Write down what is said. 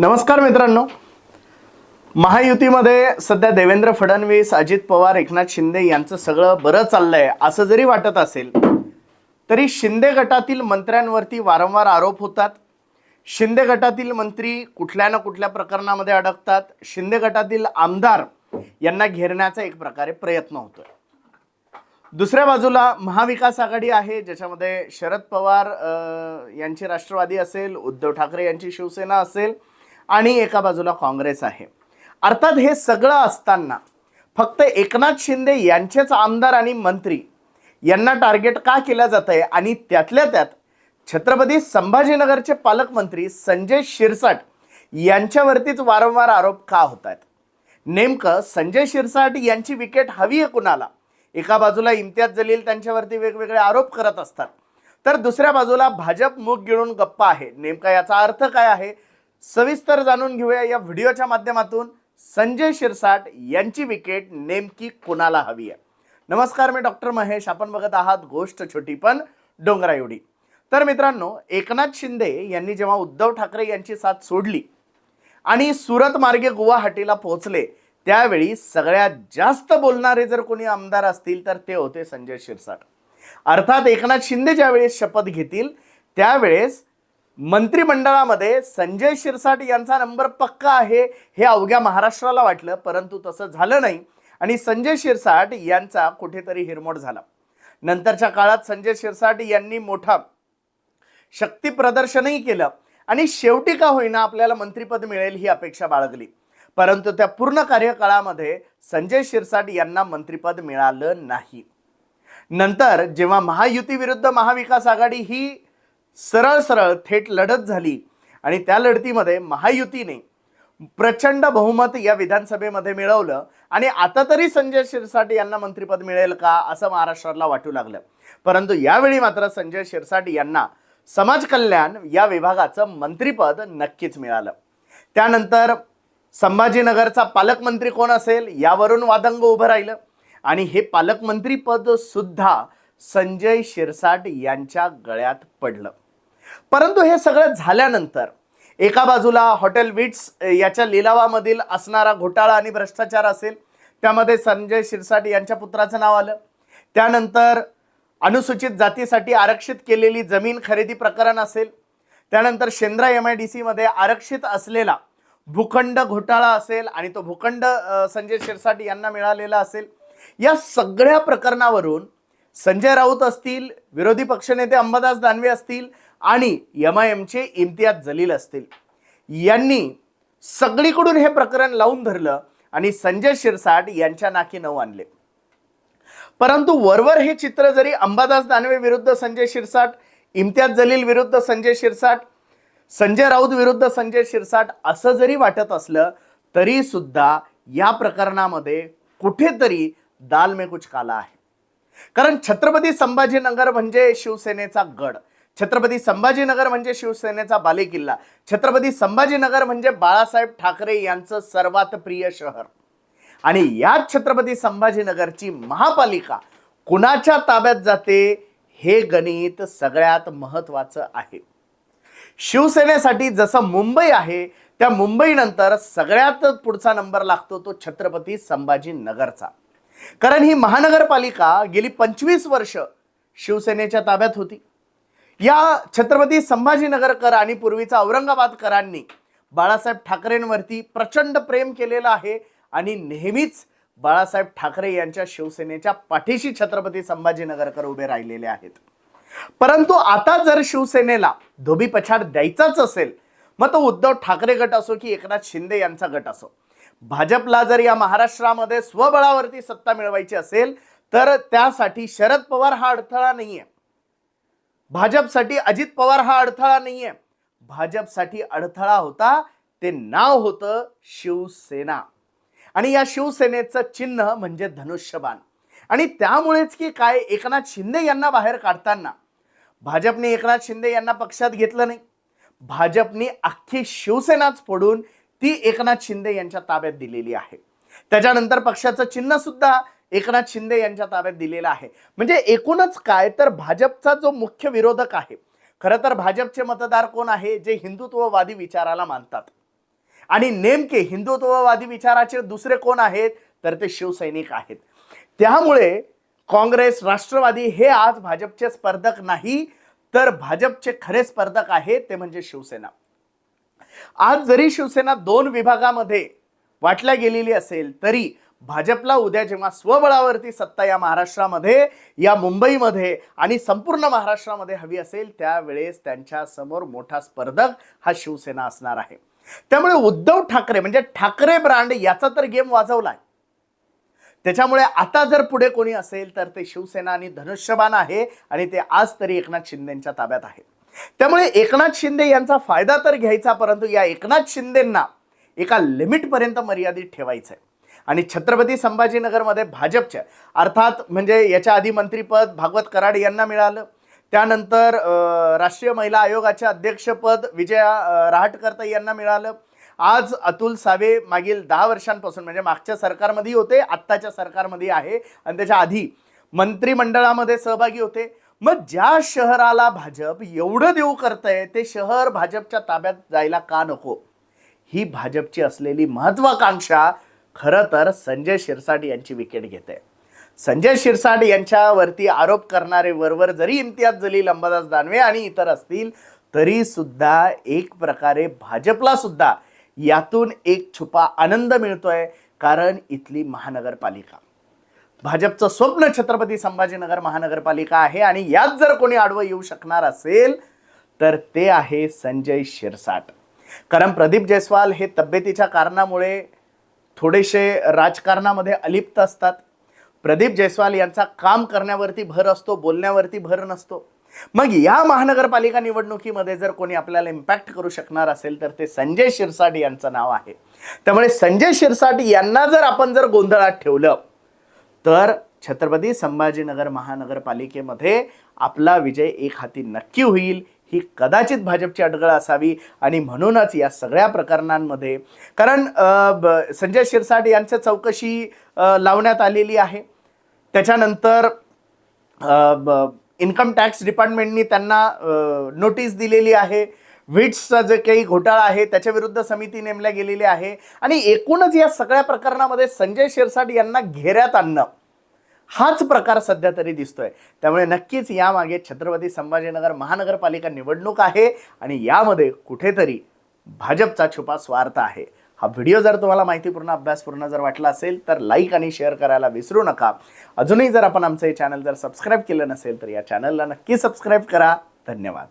नमस्कार मित्रांनो. महायुतीमध्ये सध्या देवेंद्र फडणवीस अजित पवार एकनाथ शिंदे यांचं सगळं बरं चाललंय असं जरी वाटत असेल तरी शिंदे गटातील मंत्र्यांवरती वारंवार आरोप होतात. शिंदे गटातील मंत्री कुठल्या ना कुठल्या प्रकरणामध्ये अडकतात. शिंदे गटातील आमदार यांना घेरण्याचा एक प्रकारे प्रयत्न होतोय. दुसऱ्या बाजूला महाविकास आघाडी आहे ज्याच्यामध्ये शरद पवार यांची राष्ट्रवादी असेल उद्धव ठाकरे यांची शिवसेना असेल आणि एका बाजूला काँग्रेस आहे. अर्थात हे सगळं असताना फक्त एकनाथ शिंदे यांचेच आमदार आणि मंत्री यांना टार्गेट का केलं जात आहे आणि त्यातल्या त्यात छत्रपती संभाजीनगरचे पालकमंत्री संजय शिरसाट यांच्यावरतीच वारंवार आरोप का होत आहेत नेमकं संजय शिरसाट यांची विकेट हवी आहे कुणाला? एका बाजूला इम्तियाज जलील त्यांच्यावरती वेगवेगळे आरोप करत असतात. तर दुसऱ्या बाजूला भाजप मुख गिळून गप्पा आहे. नेमका याचा अर्थ काय आहे? सविस्तर जाणून घेऊया या व्हिडिओच्या माध्यमातून. संजय शिरसाट यांची विकेट नेमकी कुणाला हवी आहे? नमस्कार मी डॉक्टर महेश. आपण बघत आहात गोष्ट छोटी पण डोंगरा एवढी. तर मित्रांनो एकनाथ शिंदे यांनी जेव्हा उद्धव ठाकरे यांची साथ सोडली आणि सुरत मार्गे गुवाहाटीला पोहोचले त्यावेळी सगळ्यात जास्त बोलणारे जर कोणी आमदार असतील तर ते होते संजय शिरसाट. अर्थात एकनाथ शिंदे ज्यावेळेस शपथ घेतील त्यावेळेस मंत्रिमंडळामध्ये संजय शिरसाट यांचा नंबर पक्का आहे हे अवघ्या महाराष्ट्राला वाटलं परंतु तसं झालं नाही आणि संजय शिरसाट यांचा कुठेतरी हिरमोड झाला. नंतरच्या काळात संजय शिरसाट यांनी मोठा शक्ती प्रदर्शनही केलं आणि शेवटी का होईना आपल्याला मंत्रिपद मिळेल ही अपेक्षा बाळगली. परंतु त्या पूर्ण कार्यकाळामध्ये संजय शिरसाट यांना मंत्रिपद मिळालं नाही. नंतर जेव्हा महायुती विरुद्ध महाविकास आघाडी ही सरळ सरळ थेट लढत झाली आणि त्या लढतीमध्ये महायुतीने प्रचंड बहुमत या विधानसभेमध्ये मिळवलं. आणि आता तरी संजय शिरसाट यांना मंत्रिपद मिळेल का असं महाराष्ट्राला वाटू लागलं. परंतु यावेळी मात्र संजय शिरसाट यांना समाज कल्याण या विभागाचं मंत्रिपद नक्कीच मिळालं. त्यानंतर संभाजीनगरचा पालकमंत्री कोण असेल यावरून वादंग उभं राहिलं. आणि हे पालकमंत्रीपद सुद्धा संजय शिरसाट यांच्या गळ्यात पडलं. परंतु हे सगळं झाल्यानंतर एका बाजूला हॉटेल विट्स याच्या लिलावामधील असणारा घोटाळा आणि भ्रष्टाचार असेल त्यामध्ये संजय शिरसाट यांच्या पुत्राचं नाव आलं. त्यानंतर अनुसूचित जातीसाठी आरक्षित केलेली जमीन खरेदी प्रकरण असेल. त्यानंतर शेंद्रा एम आय डी सीमध्ये आरक्षित असलेला भूखंड घोटाळा असेल आणि तो भूखंड संजय शिरसाट यांना मिळालेला असेल. या सगळ्या प्रकरणावरून संजय राऊत असतील विरोधी पक्षनेते अंबादास दानवे असतील आणि एम आय एमचे इम्तियाज जलील असतील. यांनी सगळीकडून हे प्रकरण लावून धरलं आणि संजय शिरसाट यांच्या नाकी नऊ आणले. परंतु वरवर हे चित्र जरी अंबादास दानवे विरुद्ध संजय शिरसाट इम्तियाज जलील विरुद्ध संजय शिरसाट संजय राऊत विरुद्ध संजय शिरसाट असं जरी वाटत असलं तरी सुद्धा या प्रकरणामध्ये कुठेतरी दाल कुछ काला आहे. कारण छत्रपती संभाजीनगर म्हणजे शिवसेनेचा गड. छत्रपती संभाजीनगर म्हणजे शिवसेनेचा बालेकिल्ला. छत्रपती संभाजीनगर म्हणजे बाळासाहेब ठाकरे यांचं सर्वात प्रिय शहर. आणि याच छत्रपती संभाजीनगरची महापालिका कुणाच्या ताब्यात जाते हे गणित सगळ्यात महत्वाचं आहे. शिवसेनेसाठी जसं मुंबई आहे त्या मुंबईनंतर सगळ्यात पुढचा नंबर लागतो तो छत्रपती संभाजीनगरचा. कारण ही महानगरपालिका गेली पंचवीस वर्ष शिवसेनेच्या ताब्यात होती. या छत्रपती संभाजीनगरकर आणि पूर्वीचा औरंगाबादकरांनी बाळासाहेब ठाकरेंवरती प्रचंड प्रेम केलेलं आहे आणि नेहमीच बाळासाहेब ठाकरे यांच्या शिवसेनेच्या पाठीशी छत्रपती संभाजीनगरकर उभे राहिलेले आहेत. परंतु आता जर शिवसेनेला धोबी पछाड द्यायचाच असेल मग तो उद्धव ठाकरे गट असो की एकनाथ शिंदे यांचा गट असो. भाजपला जर या महाराष्ट्रामध्ये स्वबळावरती सत्ता मिळवायची असेल तर त्यासाठी शरद पवार हा अडथळा नाही आहे भाजपसाठी अजित पवार हा अडथळा नाहीये. भाजपसाठी अडथळा होता ते नाव होतं शिवसेना. आणि या शिवसेनेचं चिन्ह म्हणजे धनुष्यबाण. आणि त्यामुळेच की काय एकनाथ शिंदे यांना बाहेर काढताना. भाजपने एकनाथ शिंदे यांना पक्षात घेतलं नाही. भाजपने अख्खी शिवसेनाच फोडून ती एकनाथ शिंदे यांच्या ताब्यात दिलेली आहे. त्याच्यानंतर पक्षाचं चिन्ह सुद्धा एकनाथ शिंदे यांच्या ताब्यात दिलेला आहे. म्हणजे एकूणच काय तर भाजपचा जो मुख्य विरोधक आहे खरं तर भाजपचे मतदार कोण आहे जे हिंदुत्ववादी विचाराला मानतात? आणि नेमके हिंदुत्ववादी विचाराचे दुसरे कोण आहेत तर ते शिवसैनिक आहेत. त्यामुळे काँग्रेस राष्ट्रवादी हे आज भाजपचे स्पर्धक नाही तर भाजपचे खरे स्पर्धक आहेत ते म्हणजे शिवसेना. आज जरी शिवसेना दोन विभागामध्ये वाटल्या गेलेली असेल तरी भाजपला उद्या जेव्हा स्वबळावरती सत्ता या महाराष्ट्रामध्ये या मुंबईमध्ये आणि संपूर्ण महाराष्ट्रामध्ये हवी असेल त्यावेळेस त्यांच्यासमोर मोठा स्पर्धक हा शिवसेना असणार आहे. त्यामुळे उद्धव ठाकरे म्हणजे ठाकरे ब्रांड याचा तर गेम वाजवलाय. त्याच्यामुळे आता जर पुढे कोणी असेल तर ते शिवसेना आणि धनुष्यबाण आहे आणि ते आज तरी एकनाथ शिंदेच्या ताब्यात आहे. त्यामुळे एकनाथ शिंदे यांचा फायदा तर घ्यायचा परंतु या एकनाथ शिंदेंना एका लिमिटपर्यंत मर्यादित ठेवायचं आहे आणि छत्रपती संभाजीनगरमध्ये भाजपच्या अर्थात म्हणजे याच्या आधी मंत्रीपद भागवत कराड यांना मिळालं. त्यानंतर राष्ट्रीय महिला आयोगाचे अध्यक्षपद विजया रहाटकर्ता यांना मिळालं. आज अतुल सावे मागील दहा वर्षांपासून म्हणजे मागच्या सरकारमध्ये होते आत्ताच्या सरकारमध्ये आहे आणि त्याच्या आधी मंत्रिमंडळामध्ये सहभागी होते. मग ज्या शहराला भाजप एवढं देऊ करतंय ते शहर भाजपच्या ताब्यात जायला का नको? ही भाजपची असलेली महत्वाकांक्षा खरं तर संजय शिरसाट यांची विकेट घेते. संजय शिरसाट यांच्यावरती आरोप करणारे वरवर जरी इम्तियाज जलील अंबादास दानवे आणि इतर असतील तरी सुद्धा एक प्रकारे भाजपला सुद्धा यातून एक छुपा आनंद मिळतोय कारण इथली महानगरपालिका. भाजपचं स्वप्न छत्रपती संभाजीनगर महानगरपालिका आहे आणि यात जर कोणी आडवं येऊ शकणार असेल तर ते आहे संजय शिरसाट. कारण प्रदीप जयस्वाल हे तब्येतीच्या कारणामुळे थोडेसे राजकारणामध्ये अलिप्त असतात. प्रदीप जयस्वाल यांचा काम करण्यावरती भर असतो बोलण्यावरती भर नसतो. मग या महानगरपालिका निवडणुकीमध्ये जर कोणी आपल्याला इम्पॅक्ट करू शकणार असेल तर ते संजय शिरसाट यांचं नाव आहे. त्यामुळे संजय शिरसाट यांना जर आपण जर गोंधळात ठेवलं तर छत्रपती संभाजीनगर महानगरपालिकेमध्ये आपला विजय एक हाती नक्की होईल. ही कदाचित भाजपची अडगळ असावी आणि म्हणूनच या सगळ्या प्रकरणांमध्ये कारण ब- संजय शिरसाट यांच्या चौकशी लावण्यात आलेली आहे. त्याच्यानंतर इन्कम टॅक्स डिपार्टमेंटनी त्यांना नोटीस दिलेली आहे. विट्सचा जे काही घोटाळा आहे त्याच्या विरुद्ध समिती नेमल्या गेलेली आहे. आणि एकूणच या सगळ्या प्रकरणामध्ये संजय शिरसाट यांना घेऱ्यात आणणं हाच प्रकार सध्या तरी दिसतोय. त्यामुळे नक्कीच यामागे छत्रपती संभाजीनगर महानगरपालिका निवडणूक आहे आणि यामध्ये कुठेतरी भाजपचा छुपा स्वार्थ आहे. हा व्हिडिओ जर तुम्हाला माहितीपूर्ण अभ्यासपूर्ण जर वाटला असेल तर लाईक आणि शेअर करायला विसरू नका. अजूनही जर आपण आमचं हे चॅनल जर सबस्क्राईब केलं नसेल तर या चॅनलला नक्की सबस्क्राईब करा. धन्यवाद.